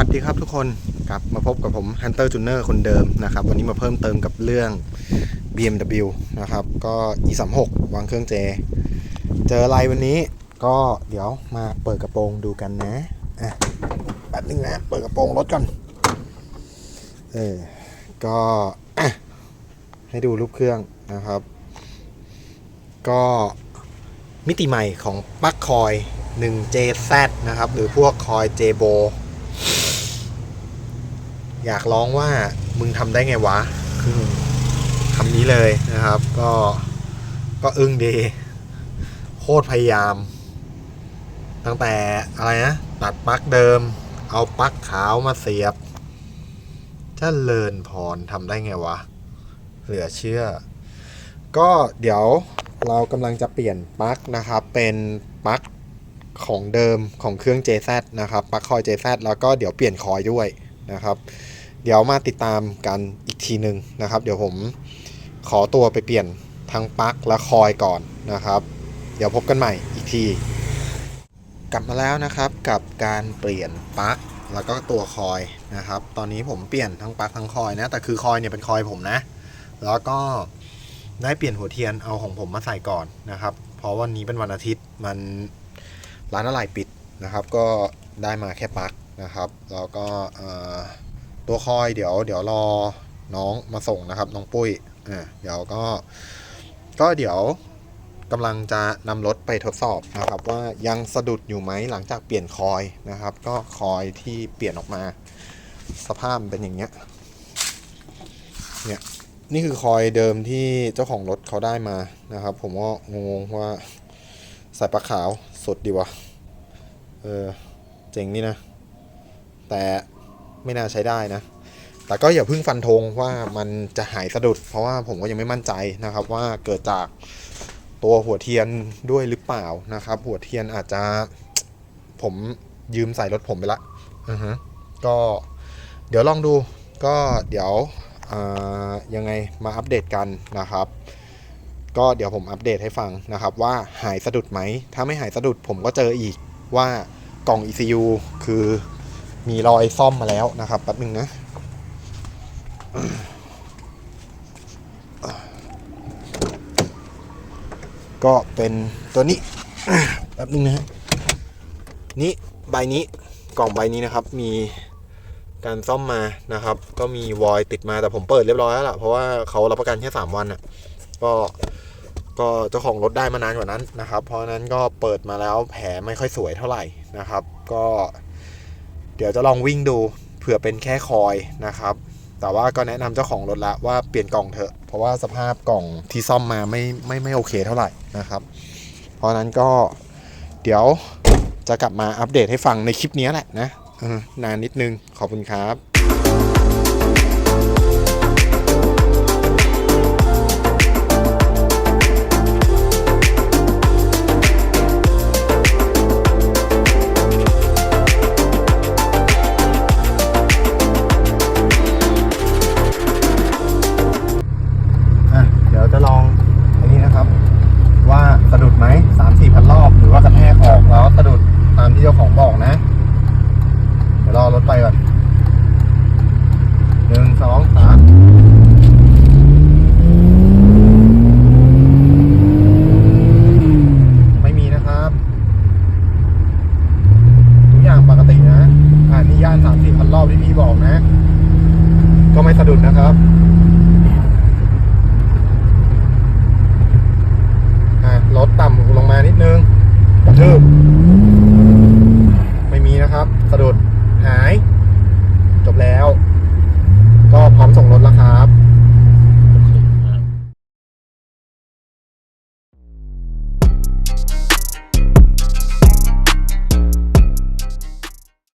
วัสดีครับทุกคนกลับมาพบกับผม Hunter Tuner คนเดิมนะครับ วันนี้มาเพิ่มเติมกับเรื่อง BMW นะครับ ก็ E36 วางเครื่องเจ เจออะไรวันนี้ก็เดี๋ยวมาเปิดกระโปรงดูกันนะอะแบบนึงนะ เปิดกระโปรงรถก่อน เออ ก็อะให้ดูรูปเครื่องนะครับ ก็มิติใหม่ของปลั๊กคอย 1JZ นะครับ หรือพวกคอย JBO อยากร้องว่ามึงทำได้ไงวะคำนี้เลยนะครับ ก็ก็อึ้งดีโคตรพยายาม ตั้งแต่อะไรนะ ตัดปลั๊กเดิม เอาปลั๊กขาวมาเสียบเจะเลินพรทำได้ไงวะ เหลือเชื่อ ก็เดี๋ยวเรากำลังจะเปลี่ยนปลั๊กนะครับ เป็นปลั๊กของเดิมของเครื่อง JZ นะครับปลั๊กคอย JZ แล้วก็เดี๋ยวเปลี่ยนคอยด้วยนะครับ เดี๋ยวมาติดตามกันอีกทีหนึ่งนะครับ เดี๋ยวผมขอตัวไปเปลี่ยนทั้งปลั๊กและคอยก่อนนะครับ เดี๋ยวพบกันใหม่อีกที กลับมาแล้วนะครับกับการเปลี่ยนปลั๊กแล้วก็ตัวคอยนะครับ ตอนนี้ผมเปลี่ยนทั้งปลั๊กทั้งคอยนะ แต่คือคอยเนี่ยเป็นคอยผมนะ แล้วก็ได้เปลี่ยนหัวเทียนเอาของผมมาใส่ก่อนนะครับ เพราะวันนี้เป็นวันอาทิตย์มันร้านอะไหล่ปิดนะครับ ก็ได้มาแค่ปลั๊กนะครับ แล้วก็ ตัวคอยเดี๋ยวเดี๋ยวรอน้องมาส่งนะครับ น้องปุ้ยอ่าเดี๋ยวก็ ก็เดี๋ยวกำลังจะนำรถไปทดสอบนะครับ ว่ายังสะดุดอยู่ไหมหลังจากเปลี่ยนคอยนะครับ ก็คอยที่เปลี่ยนออกมา สภาพเป็นอย่างเงี้ยเนี่ยนี่คือคอยเดิมที่เจ้าของรถเขาได้มานะครับ ผมก็งงว่าใส่ปลาขาวสดดีวะเออเจ๋งนี่นะ แต่ ไม่น่าใช้ได้นะ แต่ก็อย่าเพิ่งฟันธงว่ามันจะหายสะดุด เพราะว่าผมก็ยังไม่มั่นใจนะครับว่าเกิดจากตัวหัวเทียนด้วยหรือเปล่านะครับ หัวเทียนอาจจะผมยืมใส่รถผมไปละอือฮก็เดี๋ยวลองดูก็เดี๋ยวยังไงมาอัปเดตกันนะครับ ก็เดี๋ยวผมอัปเดตให้ฟังนะครับ ว่าหายสะดุดไหม ถ้าไม่หายสะดุดผมก็เจออีกว่ากล่อง ECU คือ มีรอยซ่อมมาแล้วนะครับแป๊บนึงนะก็เป็นตัวนี้แป๊บนึงนะฮะนี่ใบนี้กล่องใบนี้นะครับ มีการซ่อมมานะครับ ก็มีวอยติดมาแต่ผมเปิดเรียบร้อยแล้วล่ะเพราะว่าเขารับประกันแค่3วันอะก็ก็เจ้าของรถได้มานานกว่านั้นนะครับ เพราะฉะนั้นก็เปิดมาแล้วแผลไม่ค่อยสวยเท่าไหร่นะครับ ก็ เดี๋ยวจะลองวิ่งดูเผื่อเป็นแค่คอยนะครับ แต่ว่าก็แนะนำเจ้าของรถละว่าเปลี่ยนกล่องเถอะ เพราะว่าสภาพกล่องที่ซ่อมมาไม่ไม่ไม่โอเคเท่าไหร่นะครับ เพราะนั้นก็เดี๋ยวจะกลับมาอัปเดตให้ฟังในคลิปนี้แหละนะนานนิดนึงขอบคุณครับ ดนะครับรถต่ำลงมานิดนึงยืด